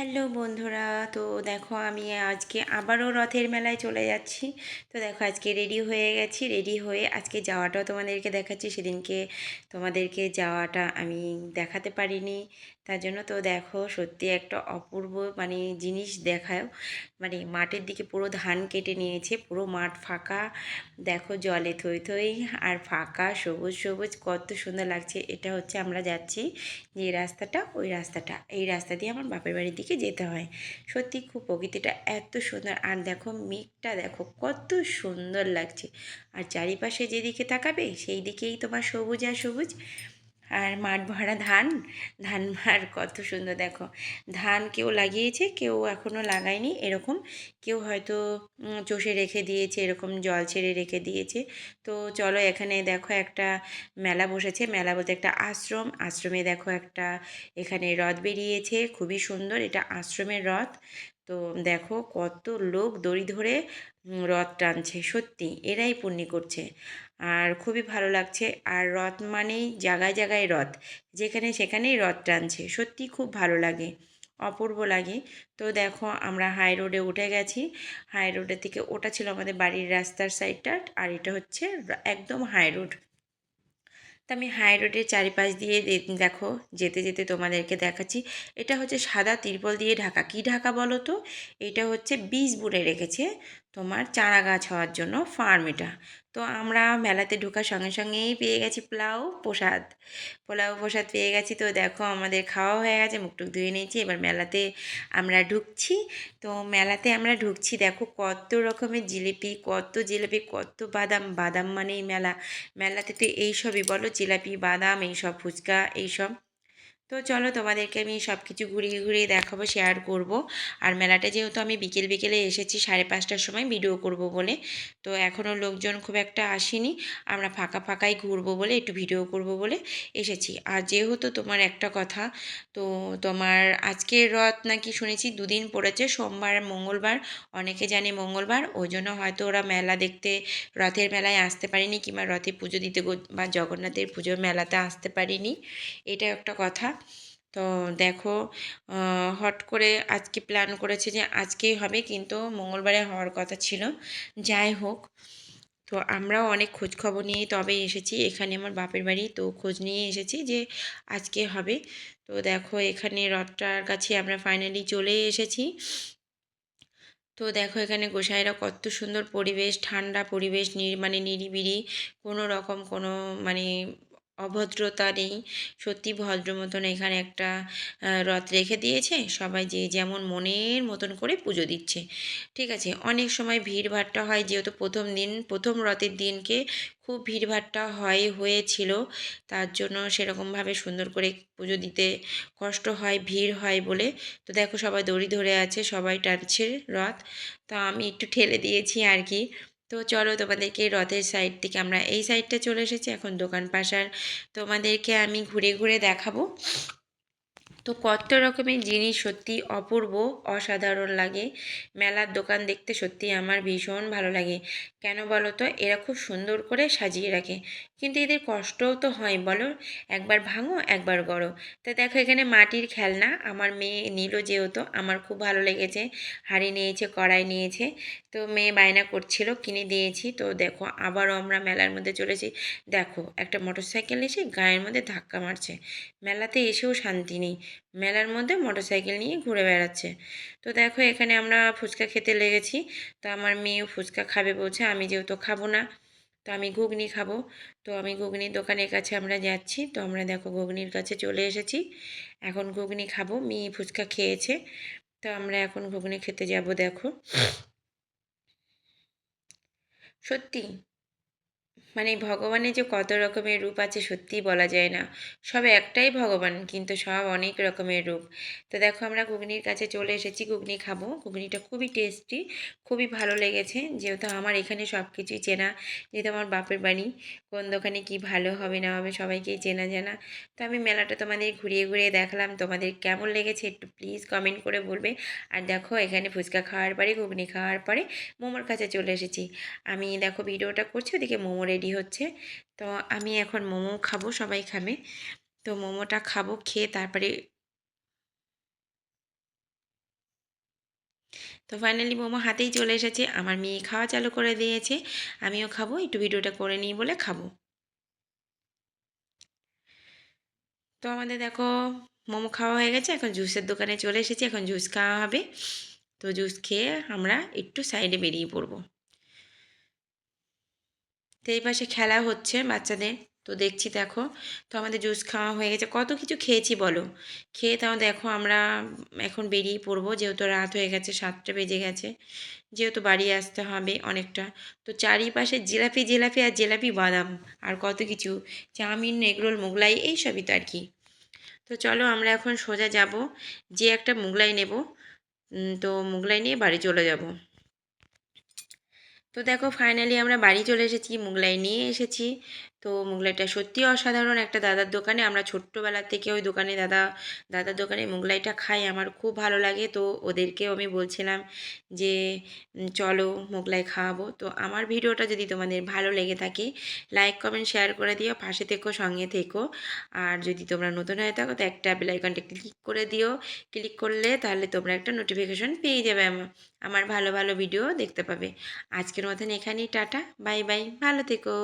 Hello বন্ধুরা, তো দেখো আমি আজকে আবারও রথের মেলায় চলে যাচ্ছি। তো দেখো আজকে রেডি হয়ে গেছি রেডি হয়ে আজকে যাওয়াটাও তোমাদেরকে দেখাচ্ছি। সেদিনকে তোমাদেরকে যাওয়াটা আমি দেখাতে পারিনি, তার জন্য তো দেখো সত্যি একটা অপূর্ব মানে জিনিস দেখায় মানে মাঠের দিকে পুরো ধান কেটে নিয়েছে, পুরো মাঠ ফাঁকা। দেখো জলে থই থই আর ফাঁকা, সবুজ সবুজ, কত সুন্দর লাগছে। এটা হচ্ছে আমরা যাচ্ছি যে রাস্তাটা, ওই রাস্তাটা। এই রাস্তা দিয়ে আমার বাপের বাড়ির দিকে যেতে হয়। সত্যি খুব প্রকৃতিটা এত সুন্দর। আর দেখো, মেঘটা দেখো, কত সুন্দর লাগছে। আর চারিপাশে যেদিকে তাকাবে সেই দিকেই তোমার সবুজ আর সবুজ। আর মাঠ ভরা ধান ধান আর কত সুন্দর দেখো। ধান কেউ লাগিয়েছে, কেউ এখনও লাগায়নি, এরকম কেউ হয়তো চষে রেখে দিয়েছে, এরকম জল ছেড়ে রেখে দিয়েছে। তো চলো এখানে দেখো একটা মেলা বসেছে, মেলা বলতে একটা আশ্রম। আশ্রমে দেখো একটা এখানে রথ বেরিয়েছে, খুবই সুন্দর, এটা আশ্রমের রথ। তো দেখো কত লোক দড়ি ধরে রথ টানছে, সত্যি এরাই পুণ্যি করছে। আর খুবই ভালো লাগছে। আর রথ মানেই জায়গায় জায়গায় রথ। যেখানে সেখানেই রথ টানছে। সত্যি খুব ভালো লাগে। অপূর্ব লাগে। তো দেখো, আমরা হাই রোডে উঠে গেছি। হাই রোডের থেকে ওটা ছিল আমাদের বাড়ির রাস্তার সাইডটা আর এটা হচ্ছে একদম হাই রোড তো আমি হাই রোডের চারিপাশ দিয়ে দেখো, যেতে যেতে তোমাদেরকে দেখাচ্ছি। এটা হচ্ছে সাদা তিরপল দিয়ে ঢাকা। কি ঢাকা বলো তো? এটা হচ্ছে বীজ বুনে রেখেছে। তোমার চারা গাছ হওয়ার জন্য ফার্ম এটা। তো আমরা মেলাতে ঢোকার সঙ্গে সঙ্গেই পেয়ে গেছি পোলাও প্রসাদ। পোলাও প্রসাদ পেয়ে গেছি তো দেখো আমাদের খাওয়া হয়ে গেছে মুখটুক ধুয়ে নিয়েছি, এবার মেলাতে আমরা ঢুকছি। তো মেলাতে আমরা ঢুকছি, দেখো কত রকমের জিলিপি, কত জিলিপি, কত বাদাম বাদাম মানেই মেলা। মেলাতে তো এইসবই বলো, জিলাপি, বাদাম, এইসব ফুচকা, এইসব। তো চলো তোমাদেরকে আমি সব কিছু ঘুরিয়ে ঘুরিয়ে দেখাবো শেয়ার করব। আর মেলাটা যেহেতু আমি বিকেল বিকেলে এসেছি, সাড়ে পাঁচটার সময় ভিডিও করব বলে। তো এখনও লোকজন খুব একটা আসেনি, আমরা ফাঁকা ফাঁকাই ঘুরবো বলে, একটু ভিডিও করব বলে এসেছি। আর যেহেতু তোমার একটা কথা, তো তোমার আজকের রথ নাকি শুনেছি দুদিন পড়েছে, সোমবার, মঙ্গলবার, অনেকে জানে মঙ্গলবার, ওই জন্য হয়তো ওরা মেলা দেখতে, রথের মেলায় আসতে পারিনি কিংবা রথে পুজো দিতে বা জগন্নাথের পুজোর মেলাতে আসতে পারিনি। এটা একটা কথা। তো দেখো হট করে আজকে প্ল্যান করেছে যে আজকেই হবে, কিন্তু মঙ্গলবারে হওয়ার কথা ছিল। যাই হোক, তো আমরাও অনেক খোঁজ খবর নিয়ে তবে এসেছি। এখানে আমার বাপের বাড়ি, তো খোঁজ নিয়ে এসেছি যে আজকে হবে। তো দেখো, এখানে রথটার কাছে আমরা ফাইনালি চলে এসেছি। তো দেখো, এখানে গোসাইরা কত সুন্দর পরিবেশ, ঠান্ডা পরিবেশ মানে নিরিবিরি কোনো রকম কোনো মানে অভদ্রতা নেই। সত্যি ভদ্র মতন এখানে একটা রথ রেখে দিয়েছে। সবাই যে যেমন মনের মতন করে পুজো দিচ্ছে। ঠিক আছে, অনেক সময় ভিড়ভাট্টা হয় যেহেতু প্রথম দিন, প্রথম রথের দিনকে খুব ভিড়ভাট্টা হয়, হয়েছিল। তার জন্য সেরকমভাবে সুন্দর করে পুজো দিতে কষ্ট হয়, ভিড় হয় বলে। তো দেখো সবাই দড়ি ধরে আছে, সবাই টানছে রথ। তা আমি একটু ঠেলে দিয়েছি আর কি। তো চলো তোমাদেরকে রথের সাইড থেকে আমরা এই সাইডটা চলে এসেছি, এখন দোকান পাশার তোমাদেরকে আমি ঘুরে ঘুরে দেখাবো। তো কত রকমের জিনিস সত্যি অপূর্ব, অসাধারণ লাগে। মেলার দোকান দেখতে সত্যি আমার ভীষণ ভালো লাগে। কেন বলো তো, এরা খুব সুন্দর করে সাজিয়ে রাখে। কিন্তু এদের কষ্টও তো হয়, বলো। একবার ভাঙো, একবার গড়ো। তা দেখো, এখানে মাটির খেলনা। আমার মেয়ে নিল যেহেতু, আমার খুব ভালো লেগেছে। হাঁড়ি নিয়েছে, কড়াই নিয়েছে। তো মেয়ে বায়না করছিল, কিনে দিয়েছি। তো দেখো, আবারও আমরা মেলার মধ্যে চলেছি। দেখো, একটা মোটর সাইকেল এসে গায়ের মধ্যে ধাক্কা মারছে। মেলাতে এসেও শান্তি নেই। মেলার মধ্যে মোটর সাইকেল নিয়ে ঘুরে বেড়াচ্ছে। তো দেখো, এখানে আমরা ফুচকা খেতে লেগেছি। তো আমার মেয়েও ফুচকা খাবে বলছে, আমি যেহেতু খাব না, তো আমি ঘুগনি খাব। তো আমি ঘুগনির দোকানের কাছে আমরা যাচ্ছি। তো আমরা দেখো, ঘুগনির কাছে চলে এসেছি। এখন ঘুগনি খাব, মেয়ে ফুচকা খেয়েছে। তো আমরা এখন ঘুগনি খেতে যাব, দেখো। সত্যি? মানে ভগবানের যে কত রকমের রূপ আছে সত্যিই বলা যায় না। সব একটাই ভগবান, কিন্তু সব অনেক রকমের রূপ। তো দেখো আমরা ঘুগনির কাছে চলে এসেছি, ঘুগনি খাব। ঘুগনিটা খুবই টেস্টি খুবই ভালো লেগেছে। যেহেতু আমার এখানে সব কিছুই চেনা, যেহেতু আমার বাপের বাড়ি, কোন দোকানে কি ভালো হবে না হবে সবাইকেই চেনা জানা। তো আমি মেলাটা তোমাদের ঘুরিয়ে ঘুরিয়ে দেখালাম, তোমাদের কেমন লেগেছে একটু প্লিজ কমেন্ট করে বলবে। আর দেখো এখানে ফুচকা খাওয়ার পরে, ঘুগনি খাওয়ার পরে মোমোর কাছে চলে এসেছি। আমি দেখো ভিডিওটা করছি, ওদিকে মোমো রেডি হচ্ছে। তো আমি এখন মোমো খাব, সবাই খাবে। তো মোমোটা খাব, খেয়ে তারপরে তো ফাইনালি মোমো হাতেই চলে এসেছে। আমার মেয়ে খাওয়া চালু করে দিয়েছে। আমিও খাব, একটু ভিডিওটা করে নিই বলে খাব। তো আমাদের দেখো, মোমো খাওয়া হয়ে গেছে। এখন জুসের দোকানে চলে এসেছি। এখন জুস খাওয়া হবে। তো জুস খেয়ে আমরা একটু সাইডে বেরিয়ে পড়ব। তো এই পাশে খেলা হচ্ছে বাচ্চাদের। তো দেখছি দেখো, তো আমাদের জুস খাওয়া হয়ে গেছে। কত কিছু খেয়েছি বলো? খেয়ে তাও দেখো আমরা এখন বেরিয়ে পড়ব, যেহেতু রাত হয়ে গেছে, সাতটা বেজে গেছে। যেহেতু বাড়ি আসতে হবে অনেকটা। তো চারিপাশে জিলাপি জিলাপি আর জিলাপি বাদাম আর কত কিছু। চাউমিন এগরোল মোগলাই এইসবই তো আর কি। তো চলো আমরা এখন সোজা যাব, যে একটা মোগলাই নেব। তো মোগলাই নিয়ে বাড়ি চলে যাব। তো দেখো ফাইনালি আমরা বাড়ি চলে এসেছি মোগলাই নিয়ে এসেছি। তো মোগলাইটা সত্যি অসাধারণ একটা দাদার দোকানে। আমরা ছোট্টবেলা থেকে ওই দোকানে দাদা, দাদার দোকানে মোগলাইটা খাই, আমার খুব ভালো লাগে। তো ওদেরকেও আমি বলছিলাম যে চলো মোগলাই খাওয়াবো। তো আমার ভিডিওটা যদি তোমাদের ভালো লেগে থাকে লাইক কমেন্ট শেয়ার করে দিও, পাশে থেকো, সঙ্গে থেকো। আর যদি তোমরা নতুন হয়ে থাকো, তো একটা বেলাইকনটা ক্লিক করে দিও। ক্লিক করলে তাহলে তোমরা একটা নোটিফিকেশন পেয়ে যাবে আমার ভালো ভালো ভিডিও দেখতে পাবে। আজকের মতন এখানেই, টাটা বাই বাই ভালো থেকো।